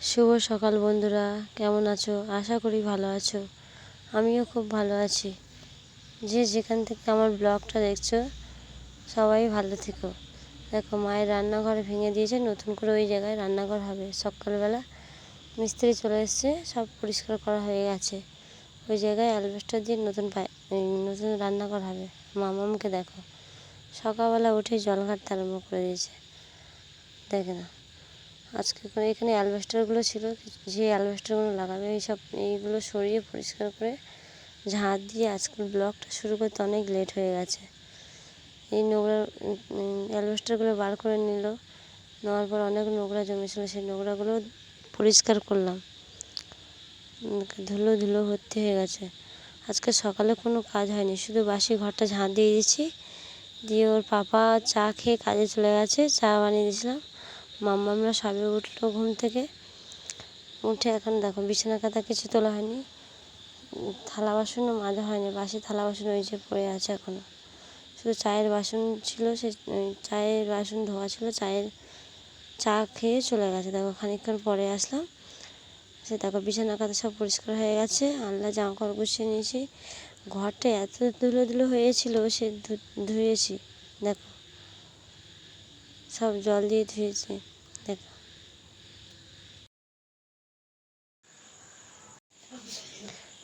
শুভ সকাল বন্ধুরা, কেমন আছো? আশা করি ভালো আছো। আমিও খুব ভালো আছি। যে যেখান থেকে আমার ব্লগটা দেখছ, সবাই ভালো থেকো। দেখো, মায়ের রান্নাঘর ভেঙে দিয়েছে, নতুন করে ওই জায়গায় রান্নাঘর হবে। সকালবেলা মিস্ত্রি চলে এসছে, সব পরিষ্কার করা হয়ে গেছে। ওই জায়গায় অ্যালবেস্টার দিয়ে নতুন নতুন রান্নাঘর হবে। মামামকে দেখো। সকালবেলা উঠে জল ঘাটতে আরম্ভ করে দিয়েছে। দেখে না আজকে করে এখানে অ্যালবেস্টারগুলো ছিল, যে অ্যালবেস্টারগুলো লাগাবে এইসব এইগুলো সরিয়ে পরিষ্কার করে ঝাঁট দিয়ে আজকের ব্লকটা শুরু করতে অনেক লেট হয়ে গেছে। এই নোংরা অ্যালবেস্টারগুলো বার করে নিল, নেওয়ার পর অনেক নোংরা জমেছিল, সেই নোংরাগুলো পরিষ্কার করলাম। ধুলো ধুলো ভর্তি হয়ে গেছে। আজকে সকালে কোনো কাজ হয়নি, শুধু বাসি ঘরটা ঝাঁট দিয়ে দিয়েছি, দিয়ে ওর পাপা চা খেয়ে কাজে চলে গেছে, চা বানিয়ে দিয়েছিলাম। মাম্মামরা সবে উঠল ঘুম থেকে। উঠে এখন দেখো বিছানা কাঁথা কিছু তোলা হয়নি। থালা বাসনও মাজা হয়নি, বাসি থালা বাসন ওই যে পড়ে আছে এখনও শুধু চায়ের বাসন ছিল, সে চায়ের বাসন ধোয়া ছিল, চায়ের চা খেয়ে চলে গেছে। দেখো খানিকক্ষণ পরে আসলাম। সে দেখো বিছানা কাঁথা সব পরিষ্কার হয়ে গেছে আনলা জামা কাপড় গুছিয়ে নিয়েছি। ঘরটা এত ধুলো ধুলো হয়েছিল, সে ধুয়েছি, দেখো। সব জল দিয়ে ধুয়েছি দেখো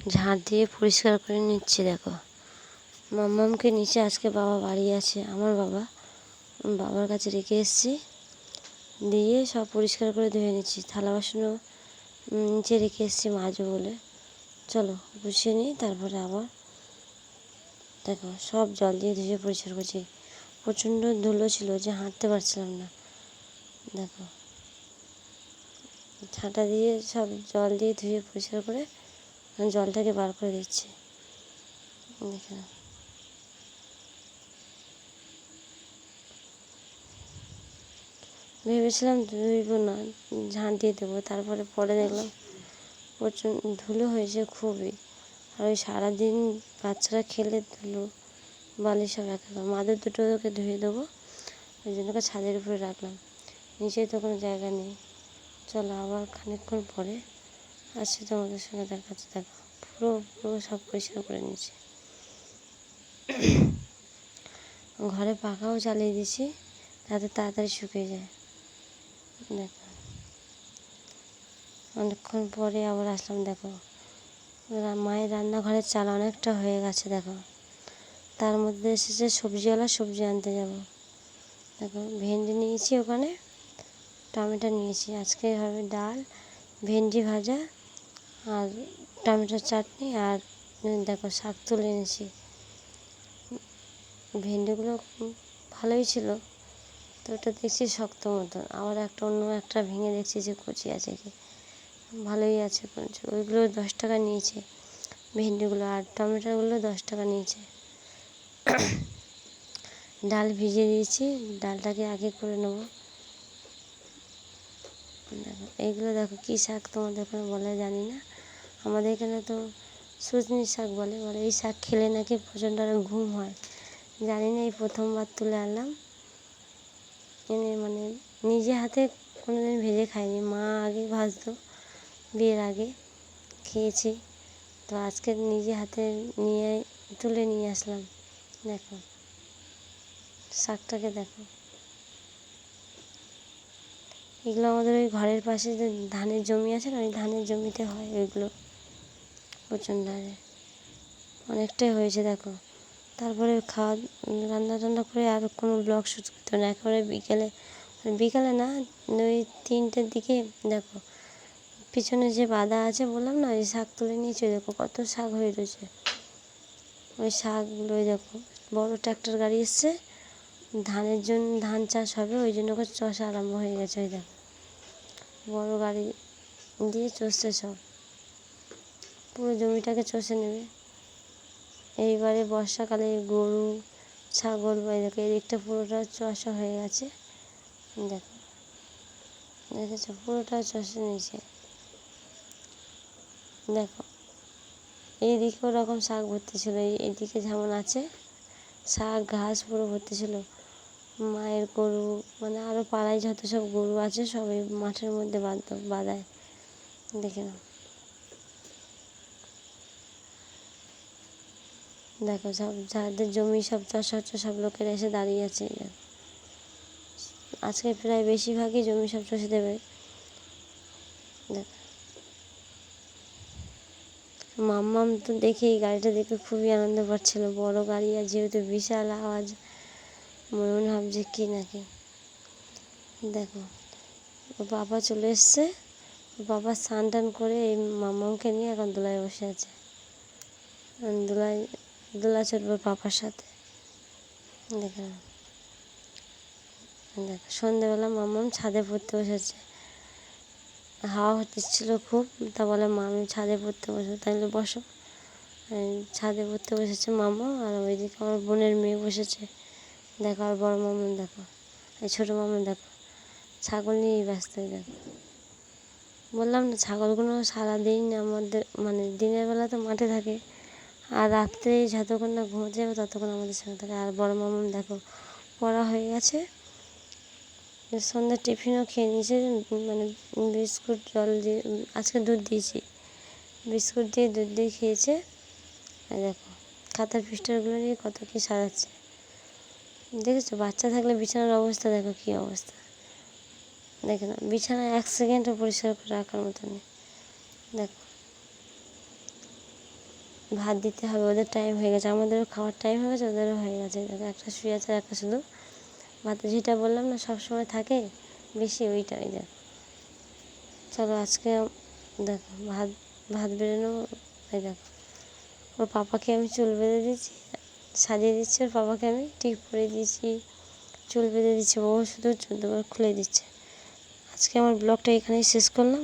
ঝাঁট দিয়ে পরিষ্কার করে নিচ্ছি, দেখো। মাম্মামকে নিচে আজকে বাবা বাড়ি আছে, আমার বাবা। বাবার কাছে রেখে এসেছি। দিয়ে সব পরিষ্কার করে ধুয়ে নিচ্ছি। থালা বাসনও নিচে রেখে এসেছি মাজো বলে। চলো, গুছিয়ে নিই, তারপরে আবার দেখো, সব জল দিয়ে ধুয়ে পরিষ্কার করছি। প্রচণ্ড ধুলো ছিল যে হাঁটতে পারছিলাম না। দেখো ছাঁটা দিয়ে সব জল দিয়ে ধুয়ে পরিষ্কার করে জলটাকে বার করে দিচ্ছি। দেখে ভেবেছিলাম ধুইব না, ঝাঁট দিয়ে দেবো, তারপরে পরে দেখলাম প্রচণ্ড ধুলো হয়েছে খুবই। আর ওই সারাদিন বাচ্চারা খেলে ধুলো বালি সব একাকার মাদের দুটো দুটোকে ধুয়ে দেবো, ওই জন্য ছাদের উপরে রাখলাম। নিচে তো কোনো জায়গা নেই। চলো আবার খানিকক্ষণ পরে আসছি তোমাদের সঙ্গে দেখাচ্ছে দেখো, পুরো পুরো সব পরিষ্কার করে নিয়েছি। ঘরে পাখাও চালিয়ে দিয়েছি তাতে তাড়াতাড়ি শুকিয়ে যায়। দেখো। অনেকক্ষণ পরে আবার আসলাম, দেখো। মায়ের রান্নাঘরের চাল অনেকটা হয়ে গেছে, দেখো। তার মধ্যে এসেছে সবজিওয়ালা, সবজি আনতে যাব। দেখো, ভেন্ডি নিয়েছি ওখানে, টমেটো নিয়েছি। আজকে হবে ডাল, ভেন্ডি ভাজা আর টমেটোর চাটনি আর দেখো শাক তুলে এনেছি। ভেন্ডিগুলো ভালোই ছিল, তো ওটা দেখছি শক্ত মতন আবার একটা অন্য একটা ভেঙে দেখছি যে কচি আছে কি। ভালোই আছে ওইগুলো দশ টাকা নিয়েছে ভেন্ডিগুলো আর টমেটোগুলো দশ টাকা নিয়েছে। ডাল ভিজিয়ে দিয়েছি, ডালটাকে আগে করে নেব। দেখো, এইগুলো দেখো কী শাক তোমাদের ওখানে বলে জানি না। আমাদের এখানে তো সজনি শাক বলে বলে এই শাক খেলে নাকি প্রচণ্ড ঘুম হয়। জানি না, এই প্রথমবার তুলে আনলাম। এনে মানে নিজে হাতে কোনো দিন ভেজে খাইনি। মা আগে ভাজতো, বিয়ের আগে খেয়েছি। তো আজকে নিজে হাতে নিয়ে, তুলে নিয়ে আসলাম। দেখো, শাকটাকে দেখো। এগুলো আমাদের ওই ঘরের পাশে যে ধানের জমি আছে না, ওই ধানের জমিতে হয় ওইগুলো। প্রচণ্ড হারে অনেকটাই হয়েছে, দেখো। তারপরে খাওয়া, রান্না টান্না করে আর কোনো ব্লগ শ্যুট করতে না। একেবারে বিকেলে, বিকালে না, ওই তিনটের দিকে, দেখো, পিছনে যে বাদা আছে, বললাম না, ওই শাক তুলে নিয়েছে দেখো কত শাক হয়ে রয়েছে। ওই শাকগুলো, ওই দেখো, বড়ো ট্র্যাক্টর গাড়ি এসছে। ধানের জন্য, ধান চাষ হবে, ওই জন্য চষা আরম্ভ হয়ে গেছে, ওই দেখো। বড়ো গাড়ি দিয়ে চষছে সব। পুরো জমিটাকে চষে নেবে। এইবারে বর্ষাকালে গরু, ছাগল বা দেখো এদিকটা পুরোটা চষা হয়ে গেছে। দেখো, দেখেছ? পুরোটা চষে নিয়েছে। দেখো, এইদিকে ওরকম শাক ভর্তি ছিল এইদিকে যেমন আছে, শাক, ঘাস পুরো ভর্তি ছিল। মায়ের গরু মানে আরও পাড়ায় যত সব গরু আছে সব এই মাঠের মধ্যে বাঁধ, বাঁধায়। দেখে নাও। দেখো, সব যাদের জমি, সব চাষ হচ্ছে সব লোকেরা এসে দাঁড়িয়ে আছে আজকে প্রায় বেশিরভাগই জমি সব চষে দেবে। মাম্মাম তো দেখে এই গাড়িটা দেখে খুবই আনন্দ পাচ্ছিল। বড় গাড়ি আর যেহেতু বিশাল আওয়াজ মনে মনে ভাবছে কি নাকি? দেখো ওর বাবা চলে এসছে। বাবা স্নান টান করে এই মামাকে নিয়ে এখন দোলায় বসে আছে। দোলায় দোলা চড়বে পাপার সাথে। দেখো। দেখো, সন্ধেবেলা মামাম ছাদে পড়তে বসেছে। হাওয়া হচ্ছিল খুব, তা বলে, মামি, ছাদে পড়তে বসে। তাহলে বসো। ছাদে পড়তে বসেছে মামা, আর ওইদিকে আমার বোনের মেয়ে বসেছে। দেখো, আর বড় মামুন, দেখো। এই ছোটো মামুন, দেখো। ছাগল নিয়েই ব্যস্ত দেখো। বললাম না, ছাগলগুলো সারাদিন আমাদের মানে দিনের বেলা তো মাঠে থাকে। আর রাত্রে যতক্ষণ না ঘুমোতে যাবে ততক্ষণ আমাদের সঙ্গে থাকে। আর বড় মামুন দেখো, পড়া হয়ে গেছে। সন্ধ্যার টিফিনও খেয়ে নিয়েছে মানে বিস্কুট, জল দিয়ে, আজকে দুধ দিয়েছি। বিস্কুট দিয়ে দুধ দিয়ে খেয়েছে। আর দেখো, খাতার পৃষ্ঠাগুলো নিয়ে কত কী সাজাচ্ছে। দেখেছ, বাচ্চা থাকলে বিছানার অবস্থা, দেখো কী অবস্থা। দেখে না বিছানা এক সেকেন্ডও পরিষ্কার করে রাখার মতো নেই। দেখো ভাত দিতে হবে, ওদের টাইম হয়ে গেছে, আমাদেরও খাওয়ার টাইম হয়ে গেছে, ওদেরও হয়ে গেছে। দেখো একটা শুয়ে আছে, একটা শুধু। ভাত যেটা বললাম না, সব সময় থাকে, বেশি ওইটা, ওই দেখো চলো আজকে দেখো, ভাত ভাত বেড়ে নেব, এই দেখো। ওর পাপাকে আমি চুল বেঁধে দিয়েছি, সাজিয়ে দিচ্ছি ওর পাপাকে আমি টিপ পরিয়ে দিয়েছি, চুল বেঁধে দিচ্ছি, ও শুধু চুল খুলে দিচ্ছে। আজকে আমার ব্লগটা এখানেই শেষ করলাম